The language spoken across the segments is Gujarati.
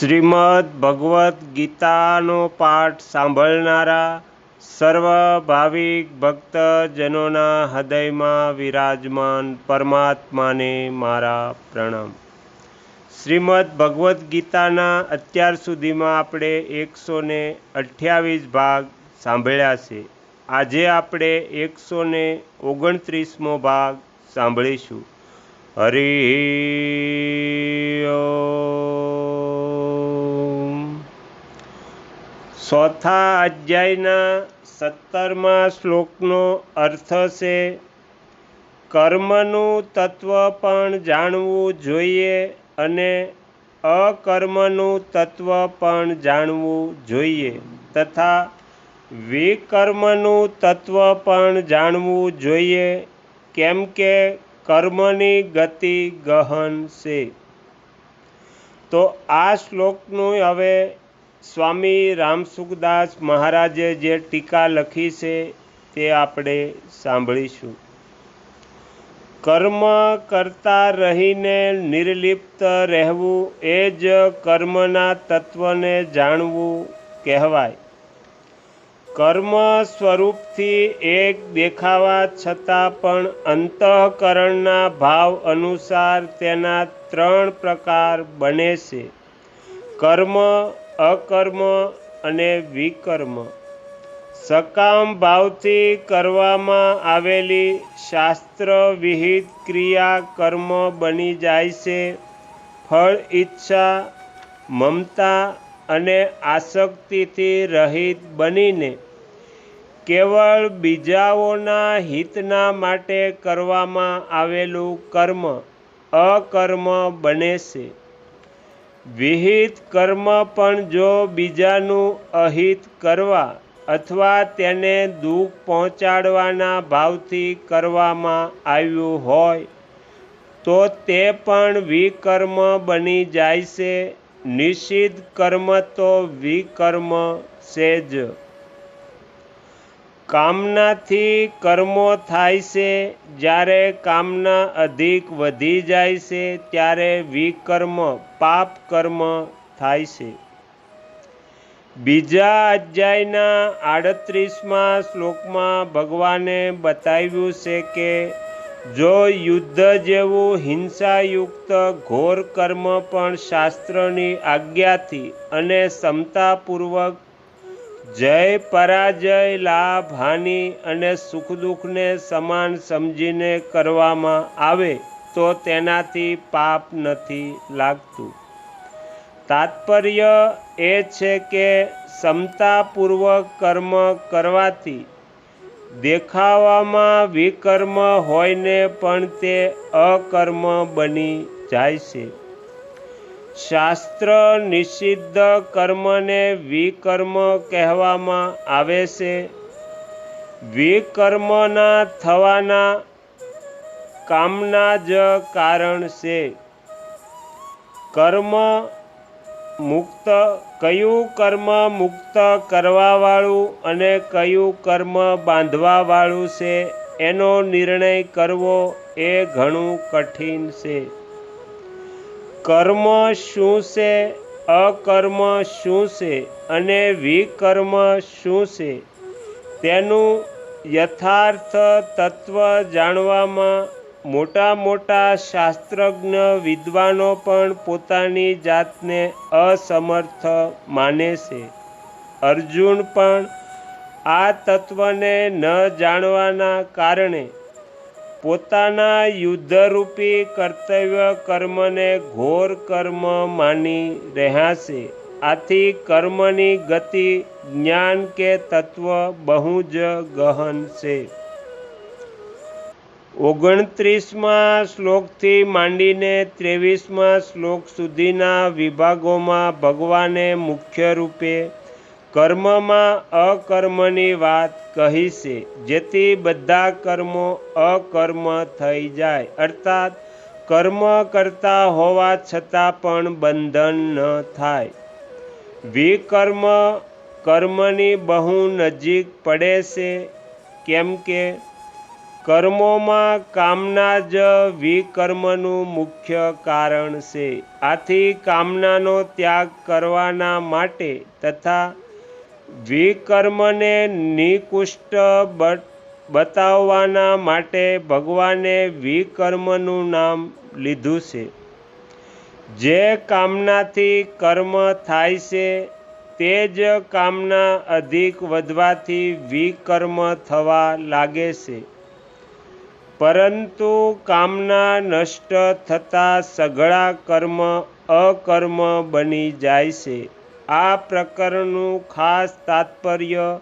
શ્રીમદ ભગવદ્ ગીતાનો પાઠ સાંભળનારા સર્વ ભાવિક ભક્તજનોના હૃદયમાં વિરાજમાન પરમાત્માને મારા પ્રણામ. શ્રીમદ ભગવદ્ ગીતાના અત્યાર સુધીમાં આપણે એકસો ને અઠ્યાવીસ ભાગ સાંભળ્યા છે. આજે આપણે એકસો ને ઓગણત્રીસમો ભાગ સાંભળીશું. હરિ ચોથા અધ્યાયના સત્તરમા શ્લોકનો અર્થ છે, કર્મનું તત્વ પણ જાણવું જોઈએ અને અકર્મનું તત્વ પણ જાણવું જોઈએ તથા વિકર્મનું તત્વ પણ જાણવું જોઈએ, કેમ કે કર્મની ગતિ ગહન છે. તો આ શ્લોકનું હવે સ્વામી રામસુખદાસ મહારાજે જે ટીકા લખી છે તે આપણે સાંભળીશું. કર્મ કરતા રહીને નિર્લિપ્ત રહેવું એ જ કર્મના તત્વને જાણવું કહેવાય. કર્મ સ્વરૂપથી એક દેખાવા છતાં પણ અંતઃકરણના ભાવ અનુસાર તેના ત્રણ પ્રકાર બને છે. કર્મ અકર્મ અને વિકર્મ. સકામ ભાવથી કરવામાં આવેલી શાસ્ત્ર વિહિત ક્રિયા કર્મ બની જાય છે. ફળ, ઈચ્છા, મમતા અને આસક્તિથી રહિત બનીને કેવળ બીજાઓના હિતના માટે કરવામાં આવેલું કર્મ અકર્મ બને છે. વિહિત કર્મ પણ જો બીજાનું અહિત કરવા અથવા તેને દુઃખ પહોંચાડવાના ભાવથી કરવામાં આવ્યું હોય, તો તે પણ વિકર્મ બની જાય છે. નિષિદ્ધ કર્મ તો વિકર્મ છે જ. કામનાથી કર્મો થાય છે, જ્યારે કામના અધિક વધી જાય છે, ત્યારે વિકર્મ, પાપ કર્મ થાય છે. બીજા અધ્યાયના આડત્રીસમાં શ્લોકમાં ભગવાને બતાવ્યું છે કે, જો યુદ્ધ જેવું હિંસાયુક્ત ઘોર કર્મ પણ શાસ્ત્રની આજ્ઞાથી અને ક્ષમતાપૂર્વક જય પરાજય લાભ, હાનિ અને સુખ દુઃખને સમાન સમજીને કરવામાં આવે તો તેનાથી પાપ નથી લાગતું. તાત્પર્ય એ છે કે ક્ષમતાપૂર્વક કર્મ કરવાથી દેખાવામાં વિકર્મ હોયને પણ તે અકર્મ બની જાય છે. શાસ્ત્ર નિષિદ્ધ કર્મને વિકર્મ કહેવામાં આવે છે. વિકર્મના થવાના કામના જ કારણ છે. કર્મ મુક્ત, કયું કર્મ મુક્ત કરવાવાળું અને કયું કર્મ બાંધવાવાળું છે એનો નિર્ણય કરવો એ ઘણું કઠિન છે. કર્મ શું છે? અકર્મ શું છે? અને વિકર્મ શું છે? તેનું યથાર્થ તત્વ જાણવામાં મોટા મોટા શાસ્ત્રજ્ઞ વિદ્વાનો પણ પોતાની જાતને અસમર્થ માને છે. અર્જુન પણ આ તત્વને ન જાણવાના કારણે પોતાના યુદ્ધરૂપી કર્તવ્ય કર્મને ઘોર કર્મ માની રહ્યા છે આથી કર્મની ગતિ, જ્ઞાન કે તત્વ બહુ જ ગહન છે. ઓગણત્રીસમાં શ્લોકથી માંડીને ત્રેવીસમાં શ્લોક સુધીના વિભાગોમાં ભગવાને મુખ્ય રૂપે કર્મમાં અકર્મની વાત કહી છે, જેથી બધા કર્મો અકર્મ થઈ જાય. અર્થાત, કર્મ કરતા હોવા છતાં પણ બંધન ન થાય. વિકર્મ કર્મની બહુ નજીક પડે છે, કેમ કે કર્મોમાં કામના જ વિકર્મનું મુખ્ય કારણ છે. આથી કામનાનો ત્યાગ કરવાના માટે તથા વિકર્મને નિકુષ્ટ બતાવવાના માટે ભગવાને વિકર્મનું નામ લીધું છે. જે કામનાથી કર્મ થાય છે, તે જ કામના અધિક વધવાથી વિકર્મ થવા લાગે છે. પરંતુ કામના નષ્ટ થતાં સઘળા કર્મ અકર્મ બની જાય છે. આ પ્રકરણનું ખાસ તાત્પર્ય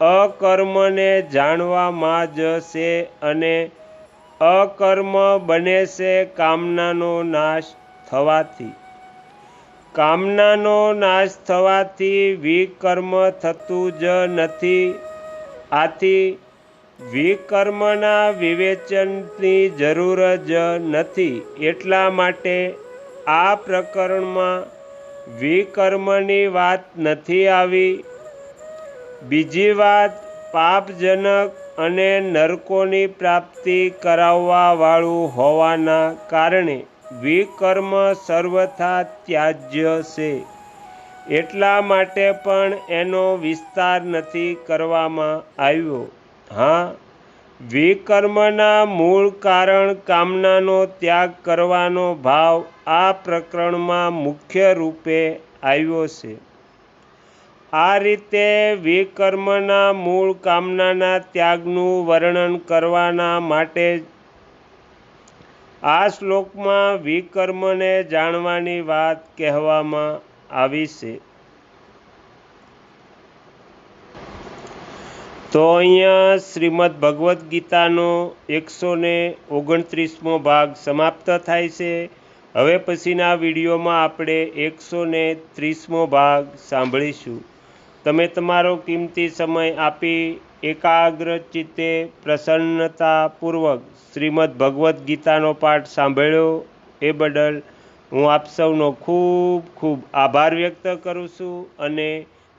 અકર્મને જાણવામાં જ છે અને અકર્મ બને છે કામનાનો નાશ થવાથી. કામનાનો નાશ થવાથી વિકર્મ થતું જ નથી. આથી વિકર્મના વિવેચનની જરૂર જ નથી. એટલા માટે આ પ્રકરણમાં વિકર્મની વાત નથી આવી. બીજી વાત, પાપજનક અને નરકોની પ્રાપ્તિ કરાવવાવાળું હોવાના કારણે વિકર્મ સર્વથા ત્યાજ્ય છે. એટલા માટે પણ એનો વિસ્તાર નથી કરવામાં આવ્યો. હા વિકર્મના મૂળ કારણ કામનાનો ત્યાગ કરવાનો ભાવ આ પ્રકરણમાં મુખ્ય રૂપે આવ્યો છે. આ રીતે વિકર્મના મૂળ કામનાના ત્યાગનું વર્ણન કરવાના માટે આ શ્લોકમાં વિકર્મને જાણવાની વાત કહેવામાં આવી છે. તો અહીંયા શ્રીમદ ભગવદ્ ગીતાનો એકસો ને ઓગણત્રીસમો ભાગ સમાપ્ત થાય છે. હવે પછીના વિડીયોમાં આપણે એકસો ને ત્રીસમો ભાગ સાંભળીશું. તમે તમારો કિંમતી સમય આપી એકાગ્ર ચિત્તે પ્રસન્નતાપૂર્વક શ્રીમદ ભગવદ્ ગીતાનો પાઠ સાંભળ્યો એ બદલ હું આપ સૌનો ખૂબ ખૂબ આભાર વ્યક્ત કરું છું અને